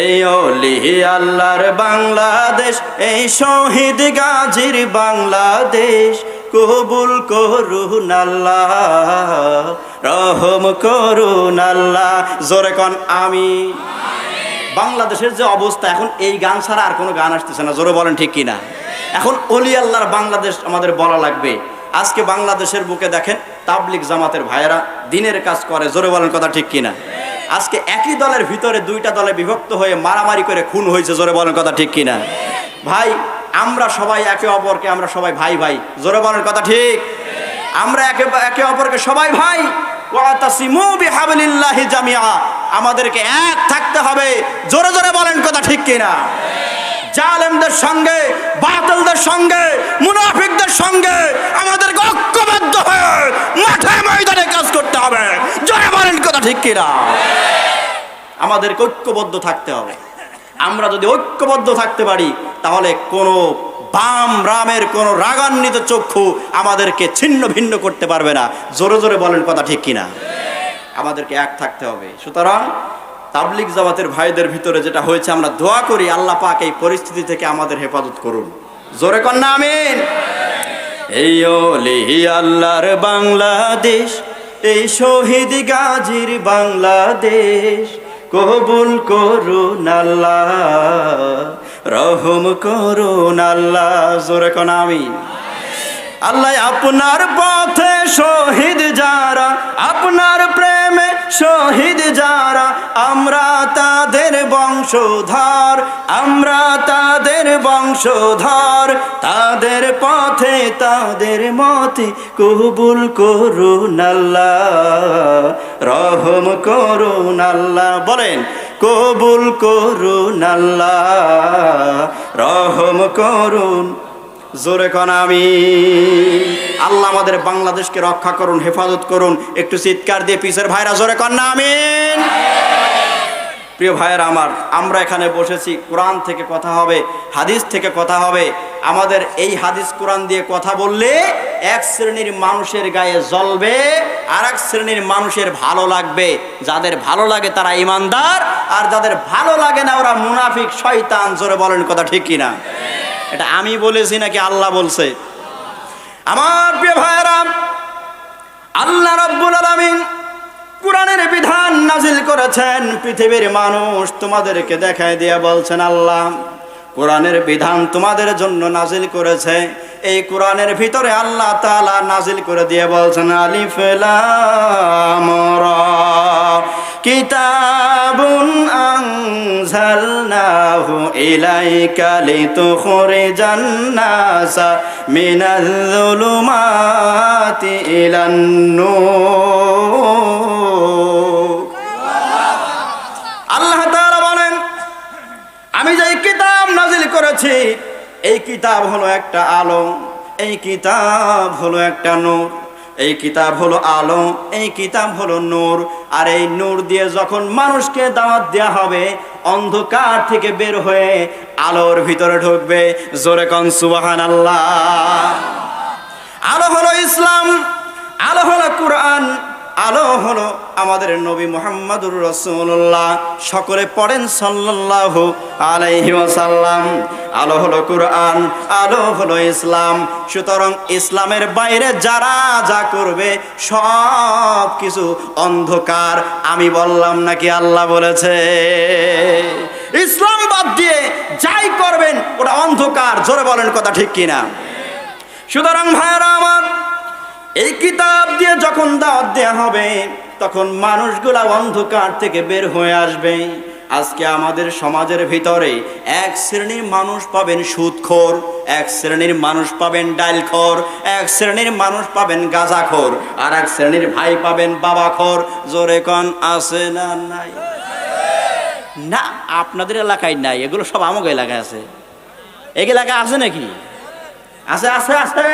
এই অলি আল্লাহর বাংলাদেশ, এই শহীদ গাজীর বাংলাদেশ, কবুল করুন আল্লাহ, রহম করুন আল্লাহ, জোরে কন আমি বাংলাদেশের যে অবস্থা, এখন এই গান ছাড়া আর কোনো গান আসতেছে না, জোরে বলেন ঠিক কিনা? এখন অলি আল্লাহর বাংলাদেশ আমাদের বলা লাগবে। আজকে বাংলাদেশের বুকে দেখেন তাবলিক জামাতের ভাইয়েরা দিনের কাজ করে, জোরে বলেন কথা ঠিক কিনা? আজকে একই দলের ভিতরে দুইটা দলে বিভক্ত হয়ে মারামারি করে খুন হয়েছে, জোরে বলেন কথা ঠিক কিনা? ভাই, আমরা সবাই একে অপরকে, আমরা সবাই ভাই ভাই। জোরে বলেন কথা ঠিক? আমরা একে একে অপরকে সবাই ভাই। আমাদেরকে এক থাকতে হবে। জোরে জোরে বলেন কথা ঠিক কিনা? জালেমদের সঙ্গে, বাতিলদের সঙ্গে, মুনাফিকদের সঙ্গে আমাদেরকে ঐক্যবদ্ধ হয়ে মাঠে ময়দানে কাজ করতে হবে জোরে বলেন কথা ঠিক কিনা আমাদেরকে ঐক্যবদ্ধ থাকতে হবে। আমরা যদি ঐক্যবদ্ধ থাকতে পারি, তাহলে কোনো বাম রামের কোনো রাগান্বিত চক্ষু আমাদেরকে ছিন্ন ভিন্ন করতে পারবে না। জোরে জোরে বলেন কথা ঠিক কিনা? আমাদেরকে এক থাকতে হবে। সুতরাং তাবলিক জামাতের ভাইদের ভিতরে যেটা হয়েছে, আমরা দোয়া করি, আল্লাহ পাক এই পরিস্থিতি থেকে আমাদের হেফাজত করুন। জোরে কন্যা আমিন। এই আল্লাহর বাংলাদেশ এই শহীদ গাজীর বাংলাদেশ, কবুল করুন আল্লাহ, রহম করুন আল্লাহ, জোরে কোন আমি আল্লাহ আপনার পথে শহীদ যারা, আপনার প্রেমে শহীদ যারা, আমরা তাদের বংশধর, আমরা তাদের বংশধর, তাদের পথে তাদের মতে কবুল করুন আল্লাহ, রহম করুন আল্লাহ, বলেন, কবুল করুন আল্লাহ, রহম করুন। জোরে কন আমি আল্লাহ আমাদের বাংলাদেশকে রক্ষা করুন, হেফাজত করুন। একটু চিৎকার দিয়ে পিসের ভাইরা জোরে কন না, আমিন। প্রিয় ভাইয়েরা আমার, আমরা এখানে বসেছি, কোরআন থেকে কথা হবে, হাদিস থেকে কথা হবে। আমাদের এই হাদিস কোরআন দিয়ে কথা বললে এক শ্রেণির মানুষের গায়ে জ্বলবে আর এক শ্রেণির মানুষের ভালো লাগবে। যাদের ভালো লাগে তারা ইমানদার, আর যাদের ভালো লাগে না ওরা মুনাফিক, শয়তান, জোরে বলেন কথা ঠিক কিনা? এটা আমি বলেছি নাকি আল্লাহ বলছে? আমার প্রিয় ভাইয়েরা, আল্লাহ রব্বুল আলামিন কোরআনের বিধান নাজিল করেছেন। পৃথিবীর মানুষ তোমাদেরকে দেখায় দিয়ে বলছেন, আল্লাহ, কোরআনের বিধান তোমাদের জন্য নাজিল করেছে। এই কোরআনের ভিতরে আল্লাহ তাআলা নাজিল করে দিয়ে বলছেন, আলিফ লাম রা। কিতাবুন আনজালনাহু ইলাইকা লিতুখরিজান নাসা মিনাল যুলুমাতি ইলান নূর। আল্লাহ তাআলা বলেন, আমি যে কিতাব নাজিল করেছি, এই কিতাব হলো একটা আলো, এই কিতাব হলো একটা নূর। এই কিতাব হলো আলো এই কিতাব হলো নূর। আর এই নূর দিয়ে যখন মানুষকে দাওয়াত দেওয়া হবে, অন্ধকার থেকে বের হয়ে আলোর ভিতরে ঢুকবে। জোরে কন সুবাহান আল্লাহ আলো হলো ইসলাম, আলো হলো কোরআন, আলো হলো আমাদের নবী মোহাম্মদুর রসুল্লাহ সকলে পড়েন সাল্লাল্লাহু আলাইহি ওয়াসাল্লাম। আলো হলো কোরআন, আলো হলো ইসলাম। সুতরাং ইসলামের বাইরে যারা যা করবে, সব কিছু অন্ধকার। আমি বললাম নাকি আল্লাহ বলেছে? ইসলাম বাদ দিয়ে যাই করবেন, ওটা অন্ধকার। জোরে বলেন কথা ঠিক কিনা? সুতরাং ভাইয়ারা আমার, এই কিতাব দিয়ে যখন দাওয়াত দেওয়া হবে তখন মানুষগুলা অন্ধকার থেকে বের হয়ে আসবে। আজকে আমাদের সমাজের ভিতরে এক শ্রেণির মানুষ পাবেন সুদখোর, এক শ্রেণির মানুষ পাবেন ডাইলখোর এক শ্রেণির মানুষ পাবেন গাঁজাখোর, আর এক শ্রেণির ভাই পাবেন বাবাখোর। জোরে কন, আছে না নাই? না, আপনাদের এলাকায় নাই, এগুলো সব আমাকে এলাকায় আছে। এই এলাকায় আছে নাকি? আছে আছে আছে।